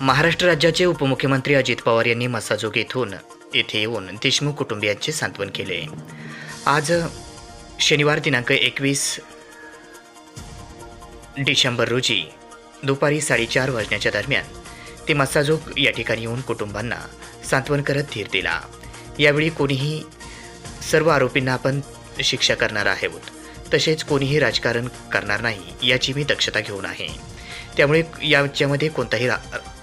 महाराष्ट्र राज्याचे उपमुख्यमंत्री अजित पवार यांनी मसाजोग येथून येथे येऊन देशमुख कुटुंबियांचे सांत्वन केले. आज शनिवार दिनांक एकवीस डिसेंबर रोजी दुपारी साडेचार वाजण्याच्या दरम्यान ते मसाजोग या ठिकाणी येऊन कुटुंबांना सांत्वन करत धीर दिला. यावेळी कोणीही सर्व आरोपींना आपण शिक्षा करणार आहोत तसेच कोणीही राजकारण करणार नाही याची मी दक्षता घेऊन आहे. त्यामुळे याच्यामध्ये कोणताही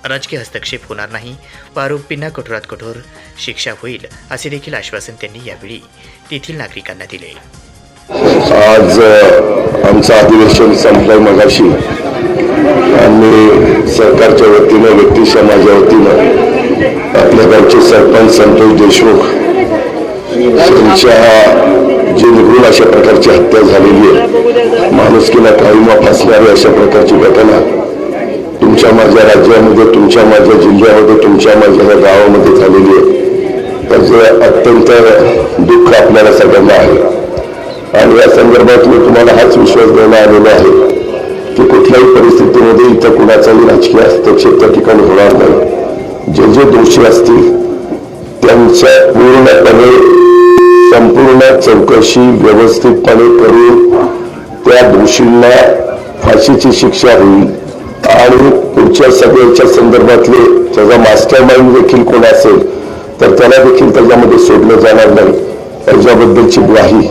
राजकीय हस्तक्षेप होणार नाही. व आरोपींना कठोरात कठोर. शिक्षा होईल असे देखील आश्वासन त्यांनी यावेळी तेथील नागरिकांना दिले. आज आमचं अधिवेशन संपलं मगाशी. आणि सरकारच्या वतीनं व्यक्ती समाजा वतीनं आपल्या गावचे सरपंच संतोष देशमुख यांच्या जी निघून अशा प्रकारची हत्या झालेली आहे. माणुसकीला काळीमा फासणारी अशा प्रकारची घटना तुमच्या माझ्या राज्यामध्ये तुमच्या माझ्या जिल्ह्यामध्ये तुमच्या माझ्या या गावामध्ये झालेली आहे. त्याचं अत्यंत दुःख आपल्याला सगळ्यांना आहे. आणि या संदर्भात मी तुम्हाला हाच विश्वास द्यायला आलेला आहे की कुठल्याही परिस्थितीमध्ये इथं कुणाचाही राजकीय हस्तक्षेप त्या ठिकाणी होणार नाही. जे जे दोषी असतील त्यांच्या पूर्णपणे संपूर्ण चौकशी व्यवस्थितपणे करून त्या दोषींना फाशीची शिक्षा होईल. आणि पुढच्या सगळ्याच्या संदर्भातले त्याचा मास्टर माइंड देखील कोण असेल तर त्याला देखील त्याच्यामध्ये सोडलं जाणार नाही. त्याच्याबद्दलची ग्वाही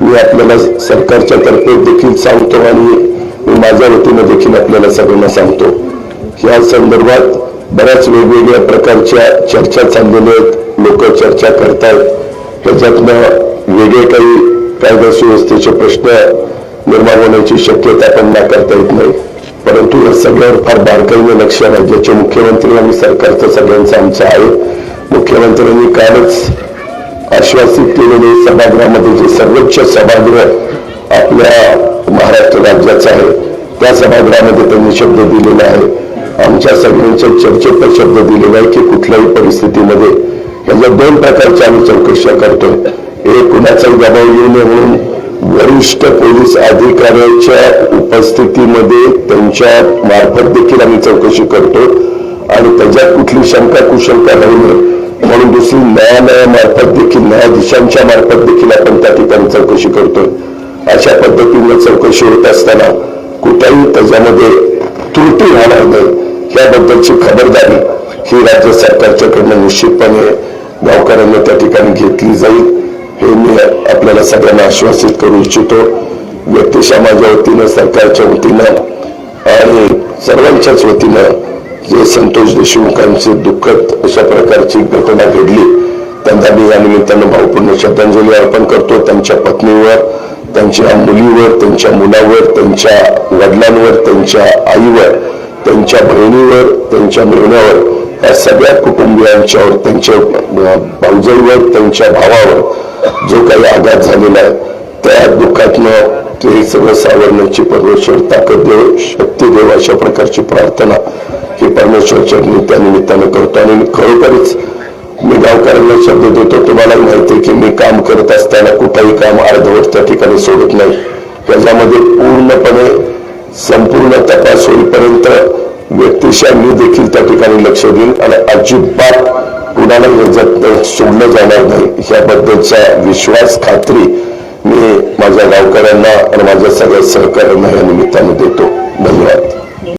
मी आपल्याला सरकारच्या तर्फे देखील सांगतो आणि मी माझ्या वतीनं देखील आपल्याला सगळ्यांना सांगतो. या संदर्भात बऱ्याच वेगवेगळ्या प्रकारच्या चर्चा चाललेल्या आहेत लोक चर्चा करतायत. त्याच्यातनं वेगळे काही कायदा सुव्यवस्थेचे प्रश्न निर्माण होण्याची शक्यता पण नाकारता येत नाही. परंतु या सगळ्यावर फार बारकाईने लक्ष राज्याचे मुख्यमंत्री आणि सरकारचं सगळ्यांचं आमचं आहे. मुख्यमंत्र्यांनी कालच आश्वासित केलेले सभागृहामध्ये जे सर्वोच्च सभागृह आपल्या महाराष्ट्र राज्याचं आहे त्या सभागृहामध्ये त्यांनी शब्द दिलेला आहे. आमच्या सगळ्यांच्या चर्चेत शब्द दिलेला आहे की कुठल्याही परिस्थितीमध्ये ह्याच्या दोन प्रकारच्या आम्ही चौकशा करतोय. एक कुणाचाही दबाव येऊ नये म्हणून वरिष्ठ पोलीस अधिकाऱ्याच्या उपस्थितीमध्ये त्यांच्या मार्फत देखील आम्ही चौकशी करतो आणि त्याच्यात कुठली शंका कुशंका राहू नये म्हणून दुसरी न्यायालयामार्फत देखील न्यायाधीशांच्या मार्फत देखील आपण त्या ठिकाणी चौकशी करतो अशा पद्धतीने चौकशी होत असताना कुठेही त्याच्यामध्ये त्रुटी राहणार नाही. याबद्दलची खबरदारी ही राज्य सरकारच्याकडनं निश्चितपणे गावकऱ्यांना त्या ठिकाणी घेतली जाईल. हे मी आपल्याला सगळ्यांना आश्वासित करू इच्छितो. व्यक्ती समाजा वतीनं सरकारच्या वतीनं आणि सर्वांच्याच वतीनं जे संतोष देशमुखांची दुःखद अशा प्रकारची घटना घडली त्यांना मी या निमित्तानं भावपूर्ण श्रद्धांजली अर्पण करतो. त्यांच्या पत्नीवर त्यांच्या मुलीवर त्यांच्या मुलावर त्यांच्या वडिलांवर त्यांच्या आईवर त्यांच्या बहिणीवर त्यांच्या मेहण्यावर या सगळ्या कुटुंबियांच्यावर त्यांच्या अं, भाऊजाईवर त्यांच्या भावावर जो काही आघात झालेला आहे त्या दुःखातनं ते सगळं सावरण्याची परमेश्वर ताकद देव शक्ती देव अशा प्रकारची प्रार्थना ही परमेश्वरच्या त्यानिमित्तानं करतो. आणि खरोखरच मी गावकऱ्यांना शब्द देतो तुम्हालाही माहिती आहे की मी काम करत असताना कुठंही काम अर्धवट त्या ठिकाणी सोडत नाही. त्याच्यामध्ये पूर्णपणे संपूर्ण तपास होईपर्यंत व्यक्तिशा मी देखील त्या ठिकाणी लक्ष देईन आणि अजिबात कुणाला याच्यात सोडलं जाणार नाही. याबद्दलचा विश्वास खात्री मी माझ्या गावकऱ्यांना आणि माझ्या सगळ्या सहकाऱ्यांना या निमित्तानं देतो. धन्यवाद.